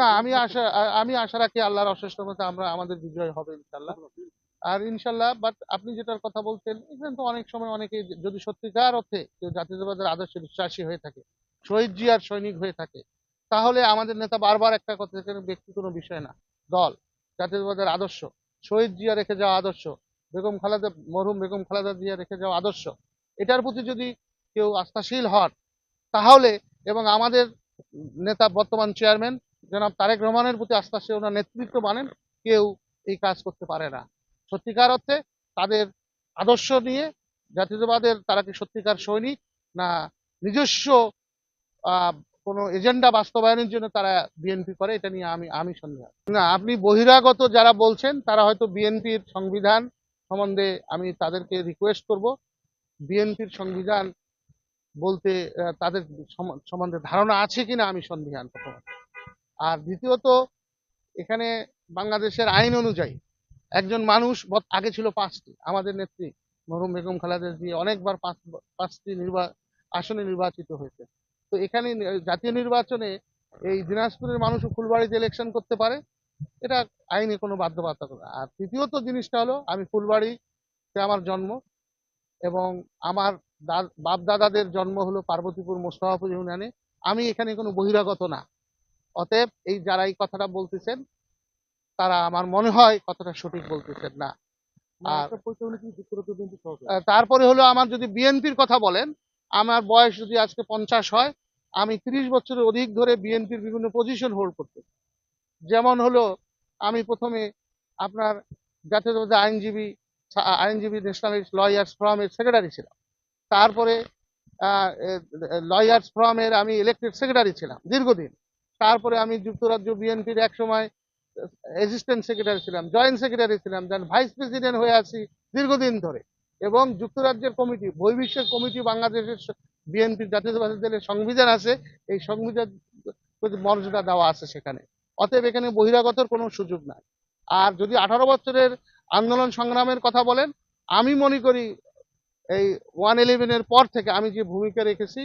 না, আমি আশা আমি আশা রাখি আল্লাহর অশেষ মতো আমরা আমাদের বিজয় হবে ইনশাল্লাহ আর ইনশাল্লাহ বাট আপনি যেটার কথা বলছেন, এখানে তো অনেক সময় অনেকে যদি সত্যিকার অর্থে কেউ জাতীয়তাবাদের আদর্শে বিশ্বাসী হয়ে থাকে, শহীদ জিয়ার সৈনিক হয়ে থাকে, তাহলে আমাদের নেতা বারবার একটা কথা এখানে ব্যক্তি কোনো বিষয় না, দল, জাতীয়তাবাদের আদর্শ, শহীদ জিয়া রেখে যাওয়া আদর্শ, বেগম খালেদা, মরহুম বেগম খালেদা জিয়া রেখে যাওয়া আদর্শ, এটার প্রতি যদি কেউ আস্থাশীল হন, তাহলে এবং আমাদের নেতা বর্তমান চেয়ারম্যান জনাব তারেক রহমানের প্রতি আস্থাশীল ওনার নেতৃত্ব মানেন, কেউ এই কাজ করতে পারে না। সত্যিকার অর্থে তাদের আদর্শ নিয়ে জাতীয়তাবাদের তারা কি সত্যিকার সৈনিক না নিজস্ব কোনো এজেন্ডা বাস্তবায়নের জন্য তারা বিএনপি করে, এটা নিয়ে আমি আমি সন্দেহ। না, আপনি বহিরাগত যারা বলছেন, তারা হয়তো বিএনপির সংবিধান সম্বন্ধে আমি তাদেরকে রিকোয়েস্ট করব। বিএনপির সংবিধান বলতে তাদের সম- সম্বন্ধে ধারণা আছে কিনা আমি সন্দিহান প্রথমত আর দ্বিতীয়ত, এখানে বাংলাদেশের আইন অনুযায়ী একজন মানুষ আগে ছিল পাঁচটি। আমাদের নেত্রী মরহুম বেগম খালেদা জিয়া অনেকবার পাঁচ পাঁচটি নির্বা আসনে নির্বাচিত হয়েছে তো এখানে জাতীয় নির্বাচনে এই দিনাজপুরের মানুষ ফুলবাড়িতে ইলেকশন করতে পারে, এটা আইনে কোনো বাধ্যবাধকতা। আর তৃতীয়ত জিনিসটা হলো, আমি ফুলবাড়িতে আমার জন্ম এবং আমার বাপ দাদাদের জন্ম হলো পার্বতীপুর মোস্তফাপুর ইউনিয়নে। আমি এখানে কোনো বহিরাগত না। অতএব এই যারা এই কথাটা বলতেছেন তারা আমার মনে হয় কথাটা সঠিক বলতেছেন না। আর তারপরে হলো আমার যদি বিএনপির কথা বলেন আমার বয়স যদি আজকে পঞ্চাশ হয় আমি ত্রিশ বছরের অধিক ধরে বিএনপির বিভিন্ন পজিশন হোল্ড করতে যেমন হলো আমি প্রথমে আপনার জাতীয়তাবাদী আইনজীবী আইনজীবী ন্যাশনালিস্ট লয়ার্স ফোরামের সেক্রেটারি ছিলাম। তারপরে লয়ার্স ফোরামের আমি ইলেক্টেড সেক্রেটারি ছিলাম দীর্ঘদিন। তারপরে আমি যুক্তরাজ্য বিএনপির এক সময় অ্যাসিস্ট্যান্ট সেক্রেটারি ছিলাম জয়েন্ট সেক্রেটারি ছিলাম দেন ভাইস প্রেসিডেন্ট হয়ে আছি দীর্ঘদিন ধরে। এবং যুক্তরাজ্যের কমিটি বহির্বিশ্বের কমিটি বাংলাদেশের বিএনপির জাতীয়তাবাদী দলের সংবিধান আছে, এই সংবিধান প্রতি মর্যাদা দেওয়া আছে সেখানে। অতএব এখানে বহিরাগতর কোনো সুযোগ নাই। আর যদি আঠারো বছরের আন্দোলন সংগ্রামের কথা বলেন, আমি মনে করি এই ওয়ান ইলেভেনের পর থেকে আমি যে ভূমিকা রেখেছি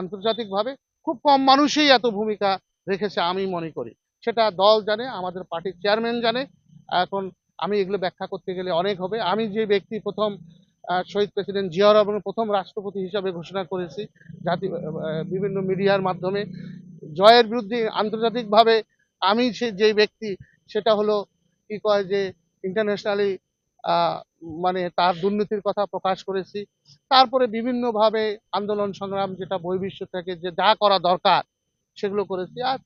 আন্তর্জাতিকভাবে, খুব কম মানুষই এত ভূমিকা রেখেছে আমি মনে করি। সেটা দল জানে, আমাদের পার্টির চেয়ারম্যান জানে। এখন আমি এগুলো ব্যাখ্যা করতে গেলে অনেক হবে। আমি যে ব্যক্তি প্রথম শহীদ প্রেসিডেন্ট জিয়া রহমানের প্রথম রাষ্ট্রপতি হিসাবে ঘোষণা করেছি, জাতি বিভিন্ন মিডিয়ার মাধ্যমে। জয়ের বিরুদ্ধে আন্তর্জাতিকভাবে আমি সে, যে ব্যক্তি, সেটা হলো, কি কয় যে ইন্টারন্যাশনালি মানে তার দুর্নীতির কথা প্রকাশ করেছি। তারপরে বিভিন্নভাবে আন্দোলন সংগ্রাম, যেটা বহির্বিশ্ব থেকে যে যা করা দরকার সেগুলো করেছি। আর